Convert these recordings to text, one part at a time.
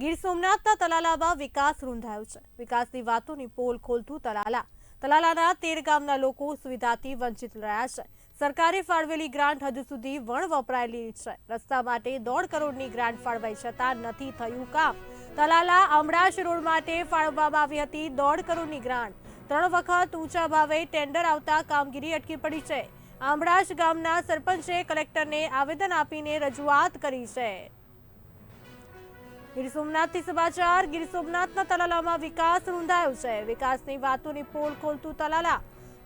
ગીર સોમનાથના તલાલામાં વિકાસ રૂંધાયો છે. વિકાસની વાતોની પોલ ખોલતું તલાલા. તલાલાના તેર ગામના લોકો સુવિધાથી વંચિત રહ્યા છે. સરકારે ફાળવેલી ગ્રાન્ટ હજુ સુધી વણ વપરાયેલી છે. રસ્તા માટે દોઢ કરોડની ગ્રાન્ટ ફાળવાઈ છતાં નથી થયું કામ. તલાલા અમડાશ રોડ માટે ફાળવવામાં આવી હતી દોઢ કરોડની ગ્રાન્ટ. ત્રણ વખત ઊંચા ભાવે ટેન્ડર આવતા કામગીરી અટકી પડી છે. આમળાશ ગામના સરપંચે કલેક્ટરને આવેદન આપીને રજૂઆત કરી છે. ગીર સમાચાર, ગીર તલાલામાં વિકાસ રૂંધાયો છે. વિકાસની વાતોની પોલ ખોલતું તલાલા.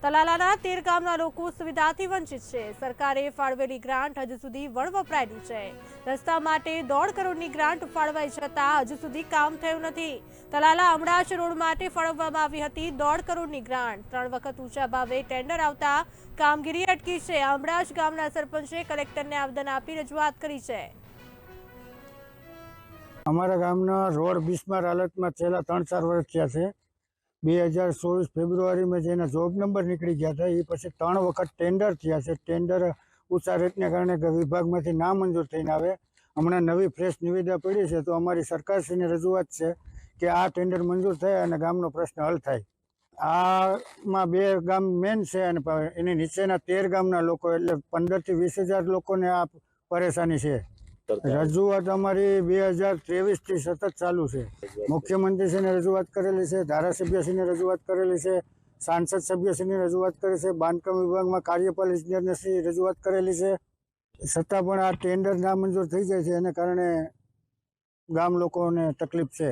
તલાલાના તેર ગામના લોકો સુવિધાથી વંચિત છે. સરકારે ફાળવેલી ગ્રાન્ટ હજુ સુધી વણ વપરાયેલી છે. રસ્તા માટે દોઢ કરોડની ગ્રાન્ટ ફાળવાઈ છતાં હજુ સુધી કામ થયું નથી. તલાલા અમડાશ રોડ માટે ફાળવવામાં આવી હતી દોઢ કરોડની ગ્રાન્ટ. ત્રણ વખત ઊંચા ભાવે ટેન્ડર આવતા કામગીરી અટકી છે. અમડાશ ગામના સરપંચે કલેક્ટરને આવેદન આપી રજૂઆત કરી છે. અમારા ગામના રોડ બિસ્માર હાલતમાં છેલ્લા ત્રણ ચાર વર્ષ થયા છે. બે હજાર ચોવીસ ફેબ્રુઆરીમાં જેના જોબ નંબર નીકળી ગયા હતા. એ પછી ત્રણ વખત ટેન્ડર થયા છે. ટેન્ડર ઊંચા રેટને કારણે વિભાગમાંથી ના મંજૂર થઈને આવે. હમણાં નવી ફ્રેશ નિવેદા પડી છે. તો અમારી સરકારશ્રીની રજૂઆત છે કે આ ટેન્ડર મંજૂર થાય અને ગામનો પ્રશ્ન હલ થાય. આમાં બે ગામ મેન છે અને એની નીચેના તેર ગામના લોકો એટલે પંદરથી વીસ હજાર લોકોને આ પરેશાની છે. રજૂઆત અમારી બે હજાર ત્રેવીસથી સતત ચાલુ છે. મુખ્યમંત્રીશ્રીને રજૂઆત કરેલી છે ધારાસભ્યશ્રીને રજૂઆત કરેલી છે, સાંસદ સભ્યશ્રીની રજૂઆત કરી છે, બાંધકામ વિભાગમાં કાર્યપાલ ઇજનેરને શ્રી રજૂઆત કરેલી છે. છતાં પણ આ ટેન્ડર નામંજૂર થઈ જાય છે, એને કારણે ગામ લોકોને તકલીફ છે.